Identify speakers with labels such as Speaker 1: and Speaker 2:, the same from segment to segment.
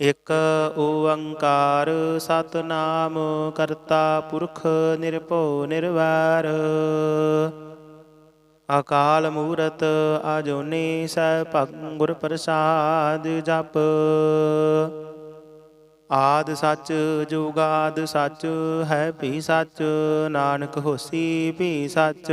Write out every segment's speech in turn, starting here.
Speaker 1: ਇਕ ਓੰਕਾਰ ਸਤਨਾਮ ਕਰਤਾ ਪੁਰਖ ਨਿਰਭਉ ਨਿਰਵੈਰ। ਅਕਾਲ ਮੂਰਤ ਅਜੂਨੀ ਸੈਭੰ ਗੁਰ ਪ੍ਰਸਾਦ ਜਪ। ਆਦ ਸੱਚ ਜੁਗਾਦ ਸੱਚ, ਹੈ ਭੀ ਸੱਚ, ਨਾਨਕ ਹੋਸੀ ਭੀ ਸੱਚ।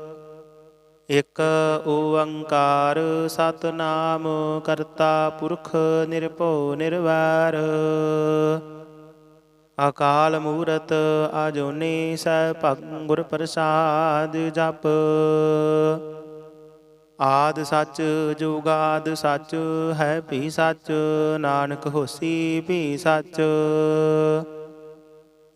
Speaker 1: ਇਕ ਓੰਕਾਰ ਸਤਨਾਮ ਕਰਤਾ ਪੁਰਖ ਨਿਰਭਉ ਨਿਰਵੈਰ। ਅਕਾਲ ਮੂਰਤ ਆਜੋਨੇ ਸੈਭੰ ਗੁਰ ਪ੍ਰਸਾਦ ਜਪ। ਆਦ ਸੱਚ ਜੁਗਾਦ ਸੱਚ, ਹੈ ਭੀ ਸੱਚ, ਨਾਨਕ ਹੋਸੀ ਭੀ ਸੱਚ।